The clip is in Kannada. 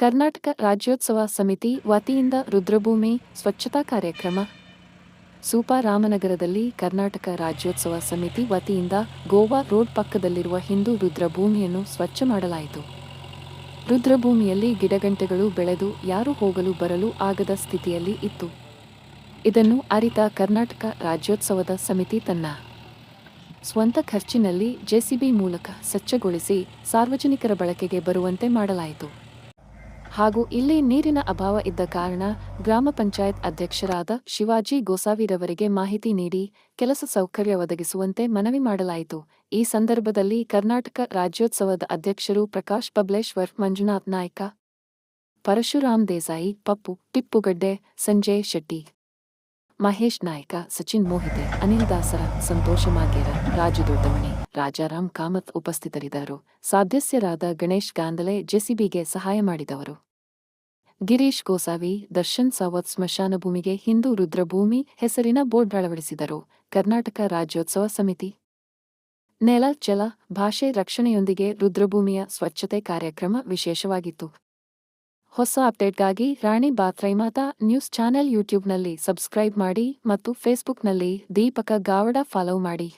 ಕರ್ನಾಟಕ ರಾಜ್ಯೋತ್ಸವ ಸಮಿತಿ ವತಿಯಿಂದ ರುದ್ರಭೂಮಿ ಸ್ವಚ್ಛತಾ ಕಾರ್ಯಕ್ರಮ. ಸೂಪಾ ರಾಮನಗರದಲ್ಲಿ ಕರ್ನಾಟಕ ರಾಜ್ಯೋತ್ಸವ ಸಮಿತಿ ವತಿಯಿಂದ ಗೋವಾ ರೋಡ್ ಪಕ್ಕದಲ್ಲಿರುವ ಹಿಂದೂ ರುದ್ರಭೂಮಿಯನ್ನು ಸ್ವಚ್ಛ ಮಾಡಲಾಯಿತು. ರುದ್ರಭೂಮಿಯಲ್ಲಿ ಗಿಡಗಂಟೆಗಳು ಬೆಳೆದು ಯಾರು ಹೋಗಲು ಬರಲು ಆಗದ ಸ್ಥಿತಿಯಲ್ಲಿ ಇತ್ತು. ಇದನ್ನು ಅರಿತ ಕರ್ನಾಟಕ ರಾಜ್ಯೋತ್ಸವದ ಸಮಿತಿ ತನ್ನ ಸ್ವಂತ ಖರ್ಚಿನಲ್ಲಿ ಜೆಸಿಬಿ ಮೂಲಕ ಸ್ವಚ್ಛಗೊಳಿಸಿ ಸಾರ್ವಜನಿಕರ ಬಳಕೆಗೆ ಬರುವಂತೆ ಮಾಡಲಾಯಿತು. ಹಾಗೂ ಇಲ್ಲಿ ನೀರಿನ ಅಭಾವ ಇದ್ದ ಕಾರಣ ಗ್ರಾಮ ಪಂಚಾಯತ್ ಅಧ್ಯಕ್ಷರಾದ ಶಿವಾಜಿ ಗೋಸಾವಿರವರಿಗೆ ಮಾಹಿತಿ ನೀಡಿ ಕೆಲಸ ಸೌಕರ್ಯ ಒದಗಿಸುವಂತೆ ಮನವಿ ಮಾಡಲಾಯಿತು. ಈ ಸಂದರ್ಭದಲ್ಲಿ ಕರ್ನಾಟಕ ರಾಜ್ಯೋತ್ಸವದ ಅಧ್ಯಕ್ಷರು ಪ್ರಕಾಶ್ ಬಬ್ಲೇಶ್ವರ್, ಮಂಜುನಾಥ್ ನಾಯ್ಕ, ಪರಶುರಾಮ್ ದೇಸಾಯಿ, ಪಪ್ಪು ಟಿಪ್ಪುಗಡ್ಡೆ ಸಂಜಯ್ ಶೆಟ್ಟಿ, ಮಹೇಶ್ ನಾಯ್ಕ, ಸಚಿನ್ ಮೋಹಿತೆ, ಅನಿಲ್ ದಾಸರ, ಸಂತೋಷ ಮಾಗೇರ, ರಾಜು ರಾಜಾರಾಮ್ ಕಾಮತ್ ಉಪಸ್ಥಿತರಿದ್ದರು. ಸದಸ್ಯರಾದ ಗಣೇಶ್ ಗಾಂಧಲೆ, ಜೆಸಿಬಿಗೆ ಸಹಾಯ ಮಾಡಿದವರು. ಗಿರೀಶ್ ಗೋಸಾವಿ, ದರ್ಶನ್ ಸಾವತ್ ಸ್ಮಶಾನ ಭೂಮಿಗೆ ಹಿಂದೂ ರುದ್ರಭೂಮಿ ಹೆಸರಿನ ಬೋರ್ಡ್ ಅಳವಡಿಸಿದರು. ಕರ್ನಾಟಕ ರಾಜ್ಯೋತ್ಸವ ಸಮಿತಿ. ನೆಲ, ಜಲ, ಭಾಷೆ ರಕ್ಷಣೆಯೊಂದಿಗೆ ರುದ್ರಭೂಮಿಯ ಸ್ವಚ್ಛತೆ ಕಾರ್ಯಕ್ರಮ ವಿಶೇಷವಾಗಿತ್ತು. ಹೊಸ ಅಪ್ಡೇಟ್ಗಾಗಿ ರಾಣಿ ಬಾತ್ರೈಮಾತಾ ನ್ಯೂಸ್ ಚಾನೆಲ್ ಯೂಟ್ಯೂಬ್ನಲ್ಲಿ ಸಬ್ಸ್ಕ್ರೈಬ್ ಮಾಡಿ ಮತ್ತು ಫೇಸ್ಬುಕ್ನಲ್ಲಿ ದೀಪಕ ಗಾವಡ ಫಾಲೋ ಮಾಡಿ.